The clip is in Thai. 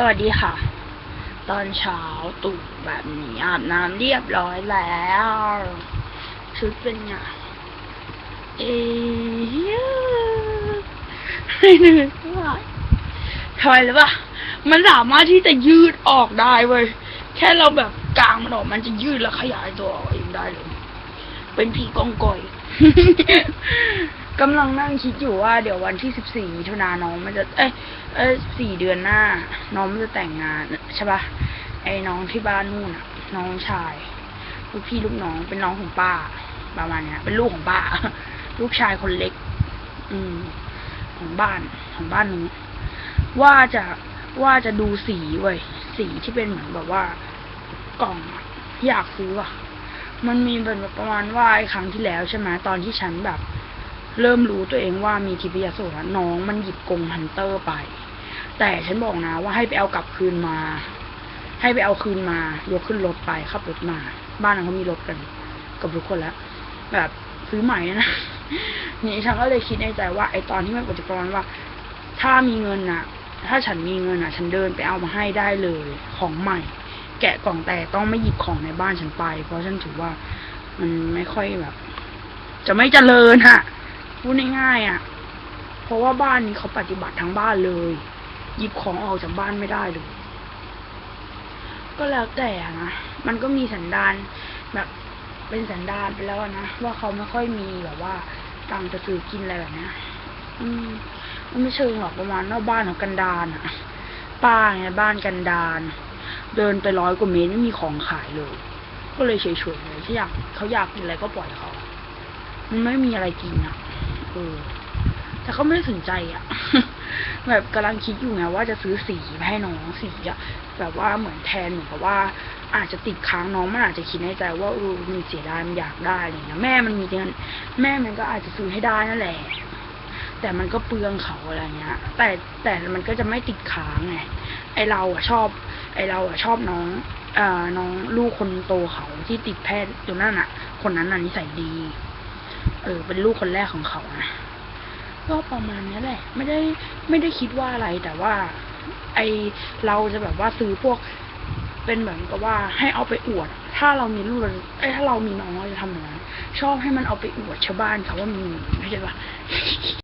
สวัสดีค่ะ ตอนเช้าตู่แบบนี้อาบน้ำเรียบร้อยแล้ว ชุดเป็นไงเอ๊ะไม่เหนื่อยเท่าไหร่ทำไมหรือปะมันสามารถที่จะยืดออกได้เว้ยแค่เราแบบกลางมันออกมันจะยืดแล้วขยายตัวออกเองได้เลย เป็นผีกองกอย กำลังนั่งคิดอยู่ว่าเดี๋ยววันที่สิบสี่มิถุนาน้องมันจะ เอ้ยเอ้ยสี่เดือนหน้า น้องมันจะแต่งงานใช่ปะไอ้น้องที่บ้านนู่นน่ะน้องชายลูกพี่ลูกน้องเป็นน้องของป้าประมาณเนี้ยเป็นลูกของป้า ลูกชายคนเล็ก อืม ของบ้านของบ้านนู้นว่าจะว่าจะดูสีเว้ยสีที่เป็นเหมือนแบบว่า กล่องอยากซื้ออะมันมีเป็นแบบประมาณว่าไอ้ครั้งที่แล้วใช่ไหมตอนที่ฉันแบบ เริ่มรู้ตัวเองว่ามีทิพยโสตน้องมันหยิบกงฮันเตอร์ไป แต่ฉันบอกนะว่าให้ไปเอากลับคืนมา ให้ไปเอาคืนมายกขึ้นรถไปขับรถมา บ้านนั้นเขามีรถกัน กับทุกคนแล้วแบบซื้อใหม่นะนี่ฉันก็เลยคิดในใจว่าไอตอนที่มันปฏิกรณ์ว่า ถ้ามีเงินน่ะถ้าฉันมีเงินน่ะฉันเดินไปเอามาให้ได้เลยของใหม่ แกะกล่องแต่ต้องไม่หยิบของในบ้านฉันไป เพราะฉันถือว่ามันไม่ค่อยแบบ จะไม่เจริญฮะ พูดง่ายๆอะ เพราะว่าบ้านนี้เขาปฏิบัติทั้งบ้านเลย หยิบของออกจากบ้านไม่ได้เลย ก็แล้วแต่นะ มันก็มีสันดานแบบเป็นสันดานไปแล้วนะ ว่าเขาไม่ค่อยมีแบบว่าตังจะซื้อกินอะไรแบบนี้อืมมันไม่เชิงหรอกประมาณว่าบ้านของกันดานอะป้าเนี่ยบ้านกันดาน เดินไปร้อยกว่าเมตรไม่มีของขายเลย ก็เลยเฉยๆเลยที่อยากเขาอยากกินอะไรก็ปล่อยเขา มันไม่มีอะไรกินอะ เออแต่เขาไม่ได้สนใจอะแบบกำลังคิดอยู่ไงว่าจะซื้อสีให้น้องสีอะแบบว่าเหมือนแทนเหมือนกับว่า อาจจะติดค้างน้องมันอาจจะคิดในใจว่าเออมันเสียดายมันอยากได้อะไรเงี้ยแม่มันมีเงินแม่มันก็อาจจะซื้อให้ได้นั่นแหละ แต่มันก็เปลืองเขาอะไรเงี้ย แต่แต่มันก็จะไม่ติดค้างไงไอเราอะชอบ ไอเราอะชอบน้องเอ่อน้องลูกคนโตเขาที่ติดแพทย์อยู่นั่นอะคนนั้นน่ะนิสัยดี เออ เป็นลูกคนแรกของเขานะ ก็ประมาณนี้แหละ ไม่ได้ไม่ได้คิดว่าอะไรแต่ว่า ไอเราจะแบบว่าซื้อพวก เป็นเหมือนกับว่าให้เอาไปอวด ถ้าเรามีลูกเราไอถ้าเรามีน้องเราจะทำอย่างนั้นชอบให้มันเอาไปอวดชาวบ้านเขาว่ามีเข้าใจปะ